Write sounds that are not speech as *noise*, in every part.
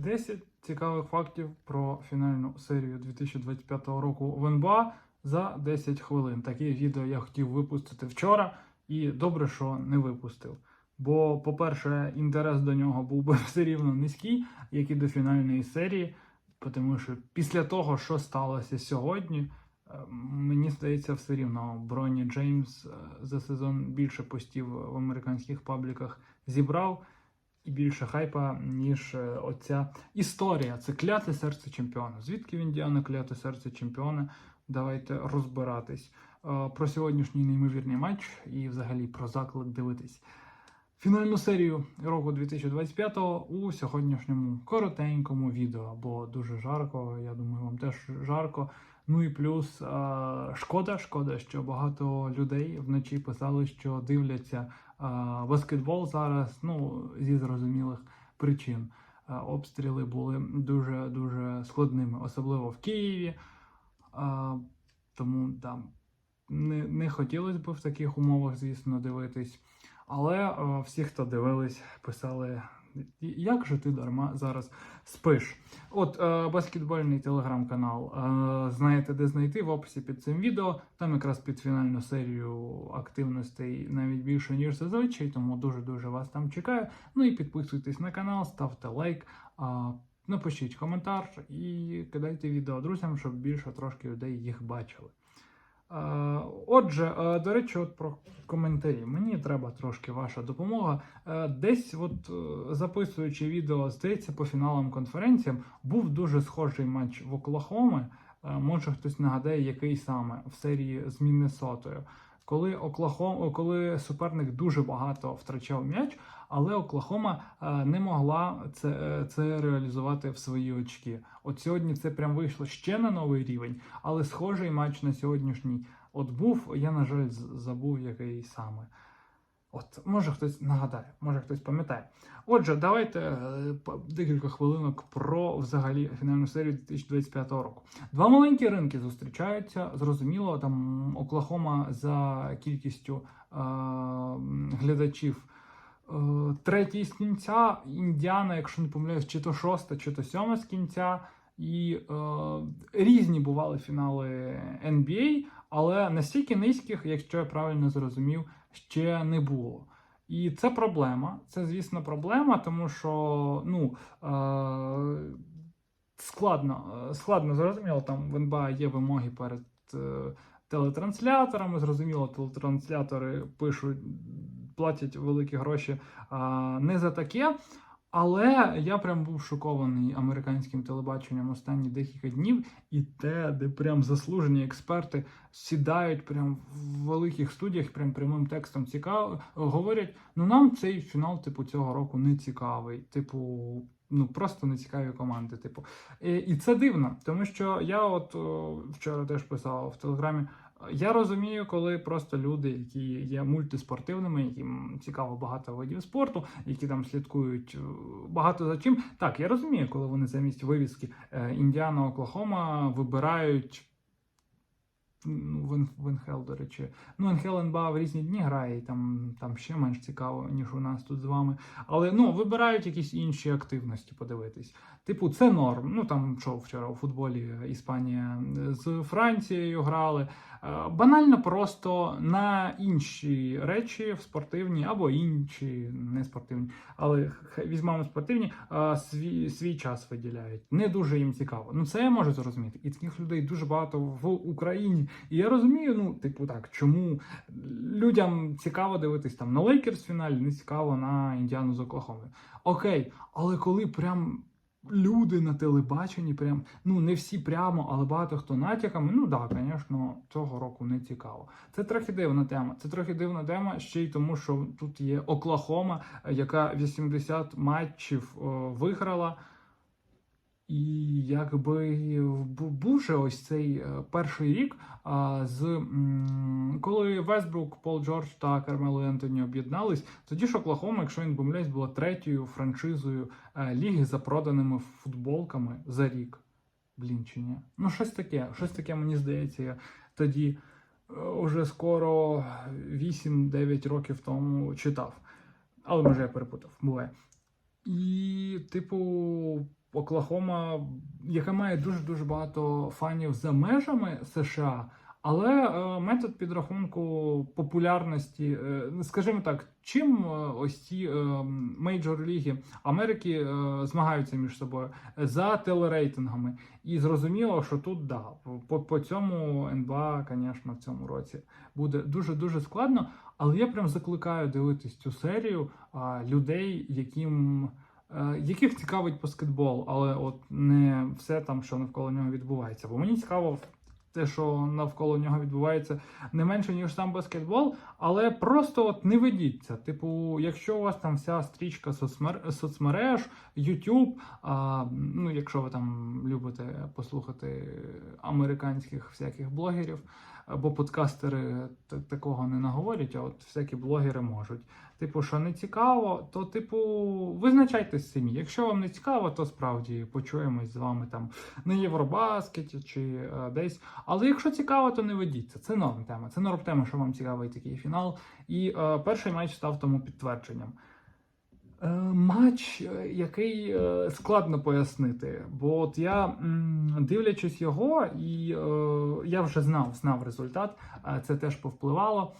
10 цікавих фактів про фінальну серію 2025 року в НБА за 10 хвилин. Таке відео я хотів випустити вчора, і добре, що не випустив. Бо, по-перше, інтерес до нього був би *laughs* все рівно низький, як і до фінальної серії. Тому що після того, що сталося сьогодні, е, мені здається, все рівно Броні Джеймс е, за сезон більше постів в американських пабліках зібрав і більше хайпа, ніж е, оця історія. Це кляте серце чемпіона. Звідки в Індіана кляте серце чемпіона? Давайте розбиратись. Е, Про сьогоднішній неймовірний матч і взагалі про заклик дивитись. Фінальну серію року 2025 у сьогоднішньому коротенькому відео, бо дуже жарко. Я думаю, вам теж жарко. Ну і плюс е, шкода, шкода, що багато людей вночі писали, що дивляться баскетбол зараз. Ну зі зрозумілих причин. Обстріли були дуже дуже складними, особливо в Києві. Тому там не, не хотілося б в таких умовах, звісно, дивитись. Але всі, хто дивились, писали, як же ти дарма зараз спиш. От е, баскетбольний телеграм-канал. Е, знаєте, де знайти в описі під цим відео. Там якраз під фінальну серію активностей навіть більше, ніж зазвичай, тому дуже-дуже вас там чекаю. Ну і підписуйтесь на канал, ставте лайк. е, Напишіть коментар і кидайте відео друзям, щоб більше трошки людей їх бачили. Е, Отже, е, до речі, от про коментарі. Мені треба трошки ваша допомога. Е, Десь, от записуючи відео, здається, по фіналам конференціям, був дуже схожий матч в Оклахоми. Може хтось нагадає, який саме в серії з Міннесотою. Коли Оклахом, коли суперник дуже багато втрачав м'яч, але Оклахома е, не могла це, е, це реалізувати в свої очки. От сьогодні це прям вийшло ще на новий рівень, але схожий матч на сьогоднішній от був. Я, на жаль, забув який саме. От, може хтось нагадає, може хтось пам'ятає. Отже, давайте е, декілька хвилинок про взагалі фінальну серію 2025 року. Два маленькі ринки зустрічаються. Зрозуміло, там Оклахома за кількістю е, глядачів. Е, Третій з кінця, Індіана, якщо не помиляюсь, чи то шоста, чи то сьома з кінця. І е, різні бували фінали NBA, але настільки низьких, якщо я правильно зрозумів, ще не було. І це проблема. Це, звісно, проблема, тому що ну, е, складно, е, складно зрозуміло, там в НБА є вимоги перед е, телетрансляторами. Зрозуміло, телетранслятори пишуть, платять великі гроші не за таке. Але я прям був шокований американським телебаченням останні декілька днів, і те, де прям заслужені експерти сідають прям в великих студіях, прям прямим текстом цікаво, говорять: ну нам цей фінал, типу, цього року не цікавий. Типу, ну просто не цікаві команди. Типу, і це дивно, тому що я, от о, вчора теж писав в телеграмі. Я розумію, коли просто люди, які є мультиспортивними, яким цікаво багато видів спорту, які там слідкують е, багато за чим. Так, я розумію, коли вони замість вивіски е, Індіана Оклахома вибирають. Ну, Вен- Венхел, до речі. Ну, Венхел НБА в різні дні грає, і там, там ще менш цікаво, ніж у нас тут з вами. Але ну, вибирають якісь інші активності подивитись. Типу, це норм. Ну там що вчора у футболі Іспанія з Францією грали. Е, Банально просто на інші речі в спортивні або інші не спортивні, але візьмемо спортивні, е, свій, свій час виділяють. Не дуже їм цікаво. Ну це я можу зрозуміти. І таких людей дуже багато в Україні. І я розумію, ну, типу, так, чому людям цікаво дивитись там на Лейкерс фіналі, не цікаво на Індіану з Оклахомою. Окей, але коли прям. Люди на телебаченні, прям ну не всі прямо, але багато хто натяками. Ну да, звісно, цього року не цікаво. Це трохи дивна тема. Це трохи дивна тема ще й тому, що тут є Оклахома, яка 80 матчів е, виграла. І якби був же ось цей е, перший рік, з коли Вестбрук, Пол Джордж та Кармело Ентоні об'єднались, тоді ж Оклахома, якщо не помиляюсь, була третьою франшизою е, ліги за проданими футболками за рік. Блін, чи ні? Ну, щось таке, щось таке, мені здається, я тоді е, уже скоро 8-9 років тому читав. Але може я перепутав, буває. І, типу, Оклахома, яка має дуже дуже багато фанів за межами США. Але е, метод підрахунку популярності, е, скажімо так, чим е, ось ці мейджор ліги Америки змагаються між собою за телерейтингами. І зрозуміло, що тут да, по, по цьому НБА, звісно, в цьому році буде дуже дуже складно. Але я прям закликаю дивитись цю серію людей, яким. Е, Яких цікавить баскетбол, але от не все там, що навколо нього відбувається. Бо мені цікаво те, що навколо нього відбувається не менше, ніж сам баскетбол, але просто от не ведіться. Типу, якщо у вас там вся стрічка соцмер... соцмереж, YouTube, а, ну якщо ви там любите послухати американських всяких блогерів, бо подкастери такого не наговорять, а от всякі блогери можуть. Типу, що не цікаво, то типу визначайтесь самі. Якщо вам не цікаво, то справді почуємось з вами там на Євробаскеті чи е, десь. Але якщо цікаво, то не ведіться. Це норм тема. Це норм тема, що вам цікавий такий фінал. І е, перший матч став тому підтвердженням. Е, матч, е, який е, складно пояснити, бо от я дивлячись його, і я вже знав, знав результат, це теж повпливало.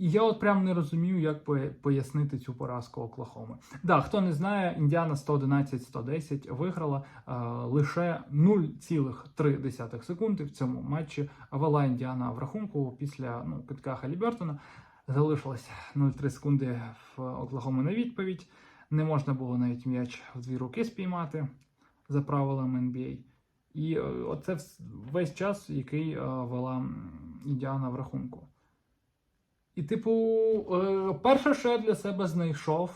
І я от прям не розумію, як пояснити цю поразку Оклахоми. Да, хто не знає, Індіана 111-110 виграла е, лише 0,3 секунди в цьому матчі. Вела Індіана в рахунку після ну, китка Халібертона. Залишилось 0,3 секунди в Оклахоми на відповідь. Не можна було навіть м'яч в дві руки спіймати за правилами NBA. І е, оце весь час, який е, вела Індіана в рахунку. І, типу, е, перше, що я для себе знайшов,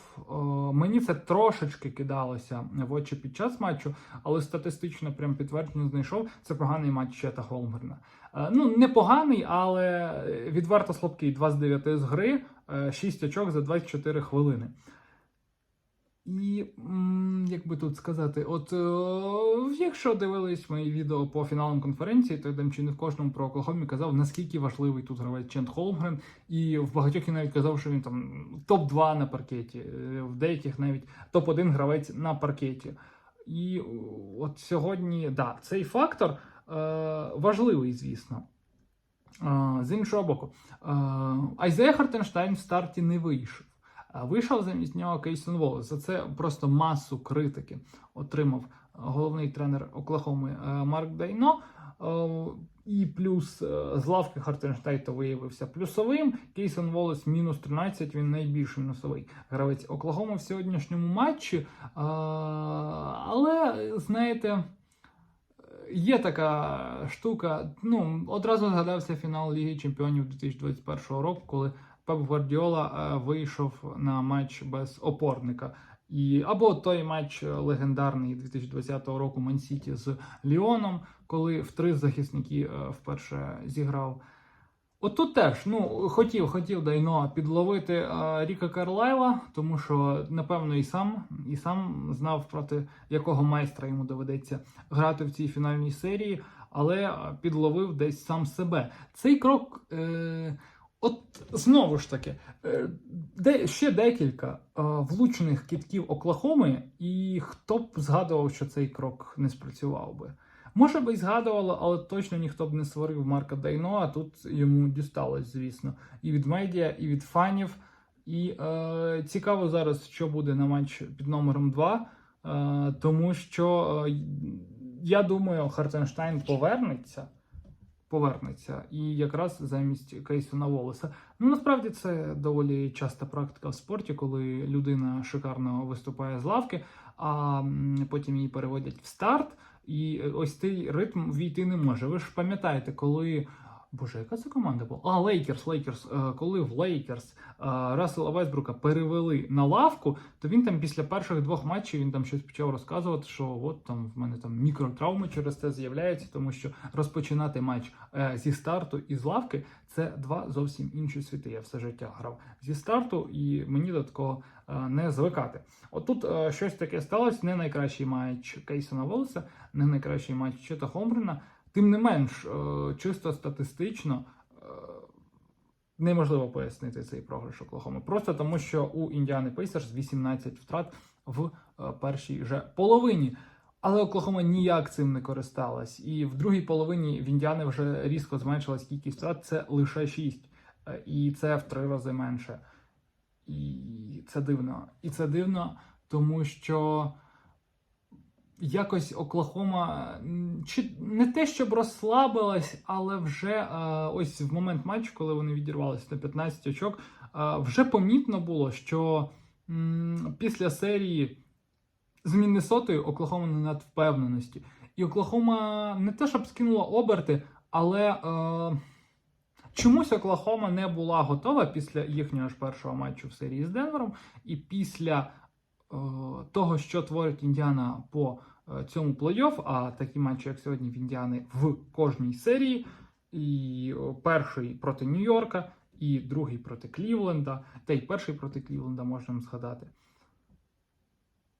мені це трошечки кидалося в очі під час матчу, але статистично прям підтвердження знайшов. Це поганий матч Чета Холмгрена. Е, ну, не поганий, але відверто слабкий. 2 з 9 з гри, 6 очок за 24 хвилини. І як би тут сказати, от е, якщо дивились мої відео по фіналам конференції, то я там чи не в кожному про Оклахомі казав, наскільки важливий тут гравець Чент Холмгрен, і в багатьох я навіть казав, що він там топ-2 на паркеті, е, в деяких навіть топ-1 гравець на паркеті. І е, от сьогодні, да, цей фактор е, важливий, звісно. Е, з іншого боку, е, Айзея Хартенштайн в старті не вийшов. Вийшов замість нього Кейсон Волес. За це просто масу критики отримав головний тренер Оклахоми е, Марк Дайно. Е, І плюс е, з лавки Хартенштайта виявився плюсовим. Кейсон Волес мінус 13, він найбільш мінусовий гравець Оклахоми в сьогоднішньому матчі. Е, Але знаєте. Є така штука. Ну, одразу згадався фінал Ліги Чемпіонів 2021 року, коли Пеп Гвардіола е, вийшов на матч без опорника. І або той матч е, легендарний 2020 року Мансіті з Ліоном, коли в три захисники е, вперше зіграв. От тут теж ну хотів, хотів Дайно підловити е, Ріка Карлайла, тому що напевно і сам і сам знав проти якого майстра йому доведеться грати в цій фінальній серії, але підловив десь сам себе. Цей крок. Е, От знову ж таки, е, де ще декілька е, влучених кітків Оклахоми, і хто б згадував, що цей крок не спрацював би. Може би й згадувало, але точно ніхто б не сварив Марка Дайно, а тут йому дісталось, звісно, і від медіа, і від фанів. І е, цікаво зараз, що буде на матч під номером 2, е, тому що е, я думаю, Хартенштайн повернеться. Повернеться і якраз замість Кейсона Волеса. Ну насправді це доволі часта практика в спорті, коли людина шикарно виступає з лавки, а потім її переводять в старт, і е, ось цей ритм війти не може. Ви ж пам'ятаєте, коли. Боже, яка це команда була? А, Лейкерс, Лейкерс. Коли в Лейкерс Рассела Весбрука перевели на лавку, то він там після перших двох матчів він там щось почав розказувати, що от там в мене там мікротравми через це з'являються, тому що розпочинати матч е, зі старту і з лавки це два зовсім інші світи. Я все життя грав зі старту, і мені до такого не звикати. Отут е, щось таке сталося. Не найкращий матч Кейсона Волса, не найкращий матч Чета Хомбрена. Тим не менш, е, чисто статистично е, неможливо пояснити цей програш Оклахоми. Просто тому, що у Індіани Пейсерс 18 втрат, в е, першій же половині. Але Оклахома ніяк цим не користалась. І в другій половині в Індіани вже різко зменшилась кількість втрат. Це лише 6. І це в три рази менше. І це дивно. І це дивно, тому що якось Оклахома чи не те, щоб розслабилась, але вже е, ось в момент матчу, коли вони відірвалися на 15 очок, е, вже помітно було, що після серії з Міннесотою Оклахома не над впевненості. І Оклахома не те, щоб скинула оберти, але е, чомусь Оклахома не була готова після їхнього ж першого матчу в серії з Денвером, і після е, того, що творить Індіана по е, цьому плей-офф, а такі матчі, як сьогодні в Індіани в кожній серії, і перший проти Нью-Йорка, і другий проти Клівленда, та й перший проти Клівленда можемо згадати.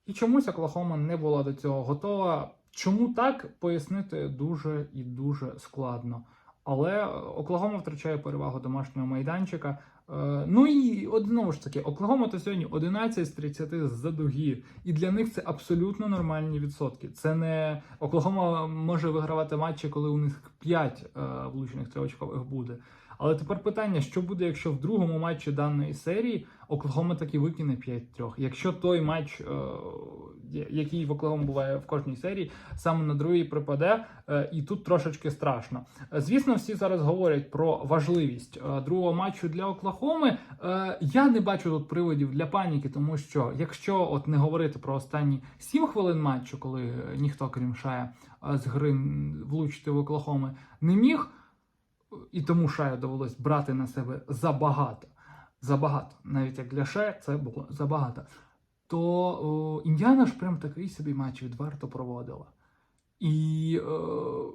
І чомусь Оклахома не була до цього готова. Чому так пояснити дуже і дуже складно. Але Оклагома втрачає перевагу домашнього майданчика. Е, Ну і знову ж таки, Оклахома то сьогодні 11 з 30 з-за дуги. І для них це абсолютно нормальні відсотки. Це не Оклахома може вигравати матчі, коли у них 5 е, влучених трьохочкових буде. Але тепер питання: що буде, якщо в другому матчі даної серії Оклахома таки викине 5-3? Якщо той матч, е, який в Оклахома буває в кожній серії, саме на другий припаде, е, і тут трошечки страшно. Е, Звісно, всі зараз говорять про важливість другого матчу для Оклахоми. Я не бачу тут приводів для паніки, тому що якщо от не говорити про останні 7 хвилин матчу, коли ніхто крім Шая з гри влучити в Оклахоми не міг, і тому Шаю довелось брати на себе забагато. Забагато. Навіть як для Шая це було забагато. То Індіана ж прям такий собі матч відверто проводила. І е,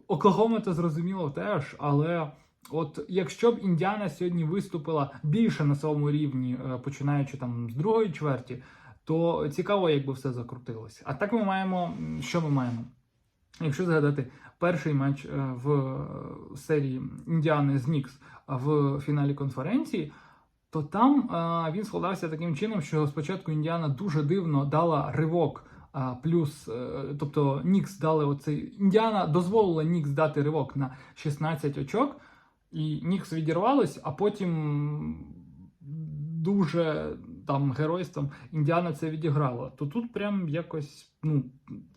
Оклахома це зрозуміло теж, але от якщо б Індіана сьогодні виступила більше на своєму рівні, е, починаючи там з другої чверті, то цікаво, якби все закрутилося. А так ми маємо. Що ми маємо? Якщо згадати перший матч е, в е, серії Індіани з Нікс в фіналі конференції, то там е, він складався таким чином, що спочатку Індіана дуже дивно дала ривок. Плюс, тобто Нікс дали оцей. Індіана дозволила Нікс дати ривок на 16 очок, і Нікс відірвалось, а потім дуже там геройством Індіана це відіграла. То тут прям якось ну,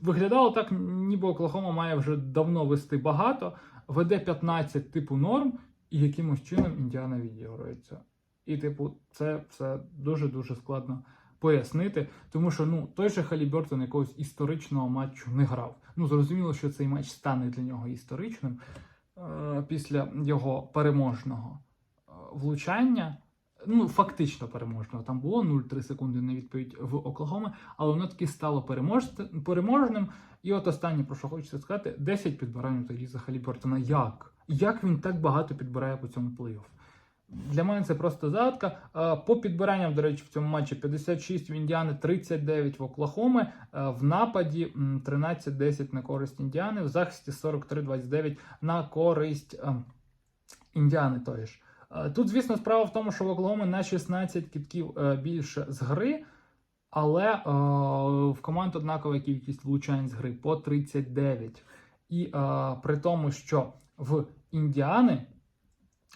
виглядало так, ніби Оклахома має вже давно вести багато, веде 15 типу норм, і якимось чином Індіана відіграється. І, типу, це все дуже-дуже складно пояснити, тому що ну той же Халібертон якогось історичного матчу не грав. Ну зрозуміло, що цей матч стане для нього історичним е- після його переможного е, влучання. Ну, фактично переможного. Там було 0,3 секунди на відповідь в Оклахоми, але воно таки стало переможним. І от останнє, про що хочеться сказати, 10 підбирань тоді за Халібертона. Як? Як він так багато підбирає по цьому плей-офф? Для мене це просто загадка. Е, По підбиранням, до речі, в цьому матчі 56 в Індіани, 39 в Оклахоми. Е, В нападі 13-10 на користь Індіани, в захисті 43-29 на користь е, Індіани. Тої ж. Е, Тут, звісно, справа в тому, що в Оклахоми на 16 кітків е, більше з гри, але е, в команд однакова кількість влучань з гри по 39. І при тому, що в Індіани.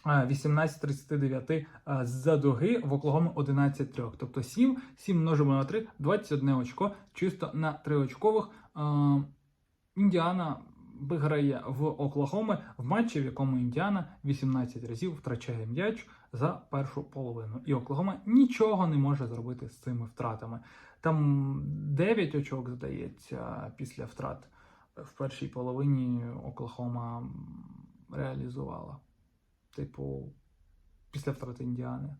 18-39 е, з-за дуги в Оклахоми 11-3. Тобто 7, 7 множимо на 3, 21 очко. Чисто на 3 очкових. Індіана виграє в Оклахоми в матчі, в якому Індіана 18 разів втрачає м'яч за першу половину. І Оклахома нічого не може зробити з цими втратами. Там 9 очок, здається, після втрат в першій половині Оклахома реалізувала. Типу, після втрати Індіани.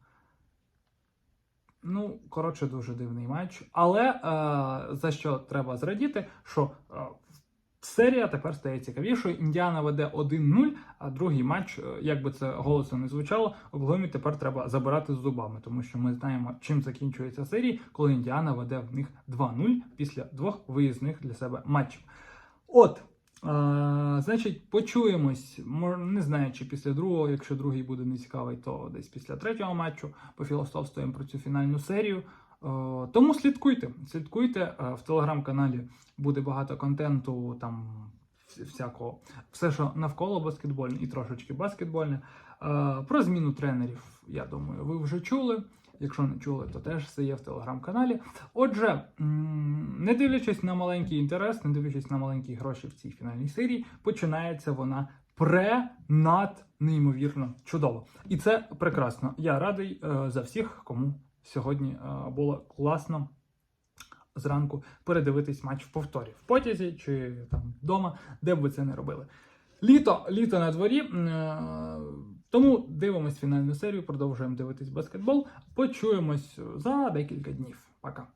Ну, коротше, дуже дивний матч. Але е, за що треба зрадіти, що е, серія тепер стає цікавішою. Індіана веде 1-0, а другий матч, е, як би це голосно не звучало, Оклахомі тепер треба забирати з зубами, тому що ми знаємо, чим закінчується серія, коли Індіана веде в них 2-0 після двох виїзних для себе матчів. От. А, значить, почуємось. Не знаю, чи після другого, якщо другий буде нецікавий, то десь після третього матчу пофілософствуємо про цю фінальну серію. Тому слідкуйте. Слідкуйте Е, в телеграм-каналі. Буде багато контенту, там всякого, все, що навколо баскетбольне і трошечки баскетбольне. Е, Про зміну тренерів, я думаю, ви вже чули. Якщо не чули, то теж все є в телеграм-каналі. Отже, не дивлячись на маленький інтерес, не дивлячись на маленькі гроші в цій фінальній серії, починається вона пре над неймовірно чудово. І це прекрасно. Я радий е, за всіх, кому сьогодні е, було класно зранку передивитись матч в повторі в потязі чи там вдома, де б ви це не робили. Літо, літо на дворі. е, Тому дивимось фінальну серію, продовжуємо дивитись баскетбол. Почуємось за декілька днів. Пока.